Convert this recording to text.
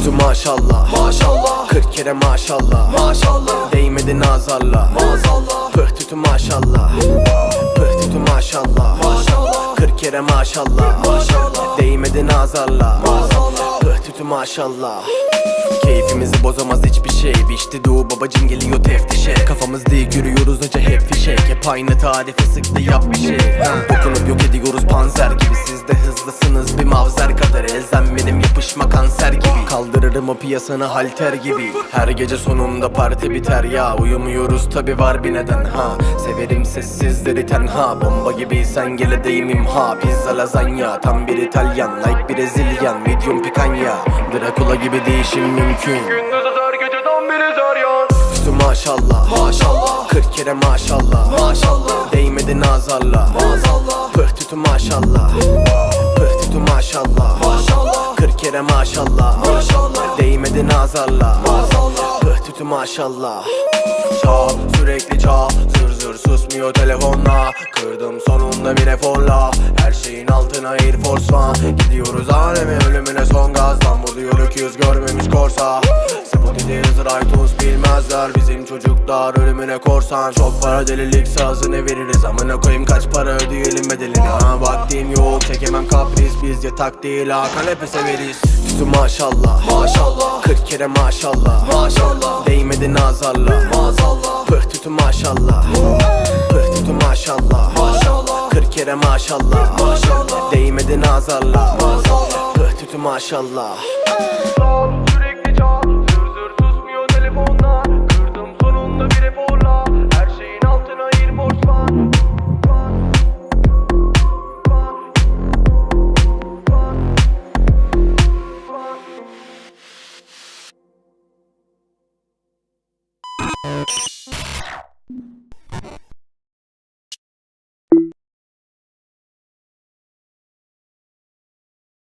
Üstü maşallah. Maşallah. 40 kere maşallah. Maşallah. Değmedi nazarla. Maazallah Pıh tütü maşallah. Pıh tütü maşallah. Maşallah. 40 kere maşallah. Maşallah. Değmedi nazarla. Maazallah Pıh tütü maşallah. Keyfimizi bozamaz hiçbir şey. Bişti doğu babacım geliyor teftişe. Kafamız dik yürüyoruz acı hep fişek Hep aynı tarife sıktı yap bir şey. Dokunup yok ediyoruz panzer gibi De hızlısınız? Bir mavzer kadar Elzem benim yapışma kanser gibi. Kaldırırım o piyasanı halter gibi. Her gece sonunda parti biter ya. Uyumuyoruz tabi var bir neden. Ha Severim sessizleri tenha. Bomba gibi sen gel edeyim imha Pizza lazanya tam bir İtalyan. Like Brezilyan medium pikanya Dracula gibi değişim mümkün. Gündüz öter geceden biri zaryan Üstü maşallah Maşallah. 40 kere maşallah Maşallah. Değmedi nazarla. Maazallah Pıh tütü maşallah. Pıh tütü maşallah. Maşallah 40 kere maşallah. Maşallah Değmedi nazarla. Maazallah Pıh tütü maşallah. Çal sürekli çal. Zır zır susmuyor telefonla. Kırdım sonunda bir eforla. Her şeyin altına Air Force One. Gidiyoruz aleme ölümüne son gazdan Vuruyor öküz görmemiş korsa. Spotify iTunes bilmezler Bizim çocuklar ölümüne korsan. Çok para delilik sazını veririz? Amına koyayım kaç para ödeyelim bedelini? Ha vaktim yok çekemem kapris. Biz yatak değil ha kanepe severiz. Tütü maşallah Maşallah. 40 kere maşallah Maşallah. Değmedi nazarla Maazallah Pıh tütü maşallah Pıh tütü maşallah. Maşallah. 40 kere maşallah Maşallah. Değmedi nazarla. Maazallah Pıh tütü maşallah